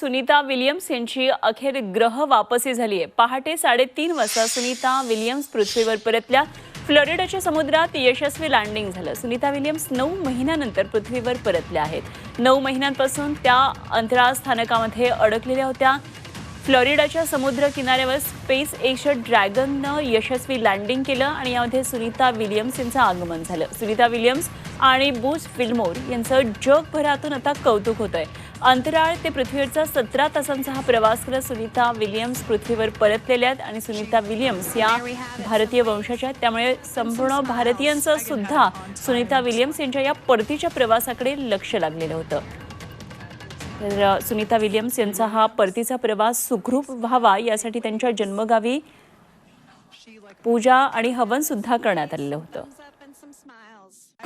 Sunita Williams यांची अखेर ग्रह वापसी झाली आहे. पहाटे साडेतीन वाजता सुनीता विलियम्स पृथ्वीवर परतल्या. फ्लोरिडाच्या समुद्रात यशस्वी लँडिंग झालं. सुनीता विलियम्स नऊ महिन्यानंतर पृथ्वीवर परतल्या आहेत. नऊ महिन्यांपासून त्या अंतराळ स्थानकामध्ये अडकलेल्या होत्या. फ्लोरिडाच्या समुद्र किनाऱ्यावर स्पेस एशिया ड्रॅगननं यशस्वी लँडिंग केलं आणि यामध्ये सुनीता विलियम्स यांचं आगमन झालं. सुनीता विलियम्स आणि बूज फिल्मोर यांचं जगभरातून आता कौतुक होत आहे अंतराळ ते पृथ्वीवरचा सतरा तासांचा हा प्रवास करत सुनीता विलियम्स पृथ्वीवर परतलेल्या आहेत आणि सुनीता विलियम्स या भारतीय वंशाच्या आहेत. त्यामुळे संपूर्ण भारतीयांचं सुद्धा सुनीता विलियम्स यांच्या या परतीच्या प्रवासाकडे लक्ष लागलेलं होतं. तर सुनीता विलियम्स यांचा हा परतीचा प्रवास सुखरूप व्हावा यासाठी त्यांच्या जन्मगावी पूजा आणि हवन सुद्धा करण्यात आलेलं होतं.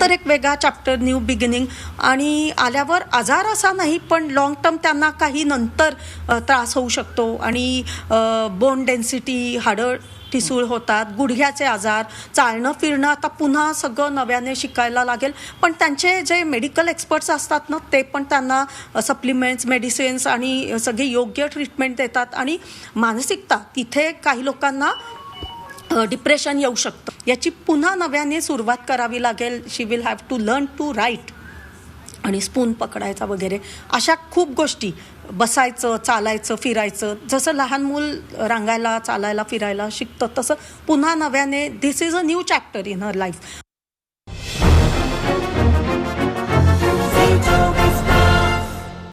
तर एक वेगळा चॅप्टर न्यू बिगिनिंग आणि आल्यावर आजार असा नाही पण लॉंग टर्म त्यांना काही नंतर त्रास होऊ शकतो. आणि बोन डेन्सिटी हाडं ठिसूळ होतात गुडघ्याचे आजार चालणं फिरणं आता पुन्हा सगळं नव्याने शिकायला लागेल. पण त्यांचे जे मेडिकल एक्सपर्ट्स असतात ना ते पण त्यांना सप्लिमेंट्स मेडिसिन्स आणि सगळे योग्य ट्रीटमेंट देतात. आणि मानसिकता तिथे काही लोकांना डिप्रेशन येऊ शकतं. याची पुन्हा नव्याने सुरुवात करावी लागेल. She will have to learn to write आणि स्पून पकडायचा वगैरे. अशा खूप गोष्टी. बसायचं चालायचं फिरायचं. जसं लहान मूल रांगायला चालायला फिरायला शिकतं तसं पुन्हा नव्याने. This is a new chapter in her life